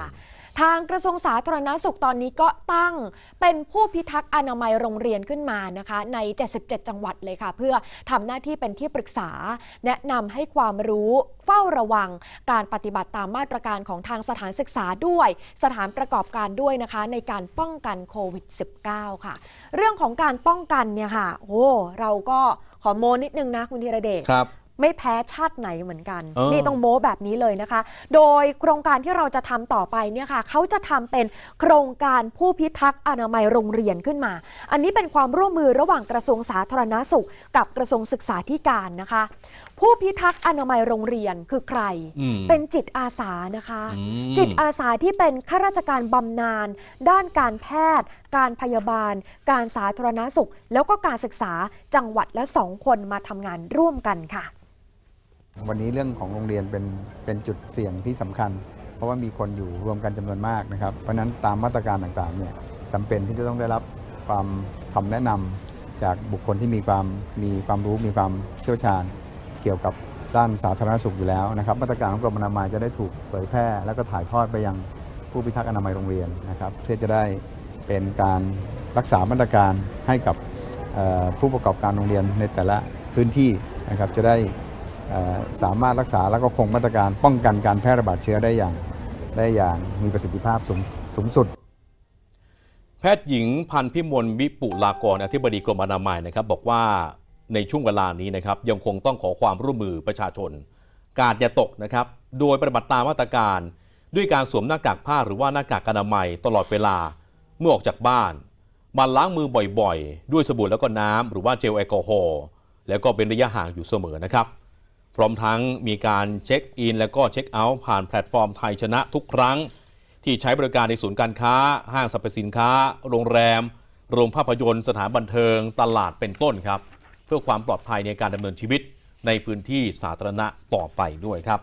ค่ะ ทางกระทรวงสาธารณสุขตอนนี้ก็ตั้งเป็นผู้พิทักษ์อนามัยโรงเรียนขึ้นมานะคะ ใน 77 จังหวัดเลยค่ะ เพื่อทำหน้าที่เป็นที่ปรึกษา แนะนำให้ความรู้เฝ้าระวังการปฏิบัติตามมาตรการของทางสถานศึกษาด้วย สถานประกอบการด้วยนะคะ ในการป้องกันโควิด -19 ค่ะ เรื่องของการป้องกันเนี่ยค่ะโอ้เราก็ขอโมนิดนึงนะคุณธีรเดชครับ ไม่แพ้ชาติไหนเหมือนกันเออนี่ต้องโม้แบบนี้เลยนะคะ โดยโครงการที่เราจะทำต่อไปเนี่ยค่ะเขาจะทำเป็นโครงการผู้พิทักษ์อนามัยโรงเรียนขึ้นมา อันนี้เป็นความร่วมมือระหว่างกระทรวงสาธารณสุข กับกระทรวงศึกษาธิการนะคะ ผู้พิทักษ์อนามัยโรงเรียนคือใครอืมเป็นจิตอาสานะคะอืมจิตอาสาที่เป็นข้าราชการบำนาญด้านการแพทย์ การพยาบาล การสาธารณสุข แล้วก็การศึกษาจังหวัดละสองคนมาทำงานร่วมกันค่ะ วันนี้เรื่องของโรงเรียนเป็นเป็นจุดเสี่ยงที่สำคัญ เพราะว่ามีคนอยู่รวมกันจำนวนมากนะครับ เพราะฉะนั้นตามมาตรการต่างๆเนี่ยจำเป็นที่จะต้องได้รับความคำแนะนำจากบุคคลที่มีความมีความรู้มีความเชี่ยวชาญ เกี่ยวกับด้านสาธารณสุขอยู่แล้วนะครับ มาตรการของกรมอนามัยจะได้ถูกเผยแพร่ แล้วก็ถ่ายทอดไปยังผู้พิทักษ์อนามัยโรงเรียนนะครับเพื่อจะได้เป็นการรักษามาตรการให้กับผู้ประกอบการโรงเรียนในแต่ละพื้นที่นะครับจะได้ สามารถรักษาแล้วก็คงมาตรการป้องกันการแพร่ระบาดเชื้อได้อย่างได้อย่างมีประสิทธิภาพสูงสงสุด แพทย์หญิงพันพิมลวิปุลากรอธิบดีกรมอนามัยนะครับ บอกว่าในช่วงเวลานี้นะครับยังคงต้องขอความร่วมมือประชาชน กาดอย่าตกนะครับ โดยปฏิบัติตามมาตรการ ด้วยการสวมหน้ากากผ้าหรือว่าหน้ากากอนามัยตลอดเวลาเมื่อออกจากบ้านมันล้างมือบ่อยๆ ด้วยสบู่แล้วก็น้ำหรือว่าเจลแอลกอฮอล์แล้วก็เป็นระยะห่างอยู่เสมอนะครับ พร้อมทั้งมีการเช็คอิน และก็เช็คเอาท์ผ่านแพลตฟอร์มไทยชนะทุกครั้ง ที่ใช้บริการในศูนย์การค้า ห้างสรรพสินค้า โรงแรม โรงภาพยนตร์ สถานบันเทิง ตลาดเป็นต้นครับ เพื่อความปลอดภัยในการดำเนินชีวิตในพื้นที่สาธารณะต่อไปด้วยครับ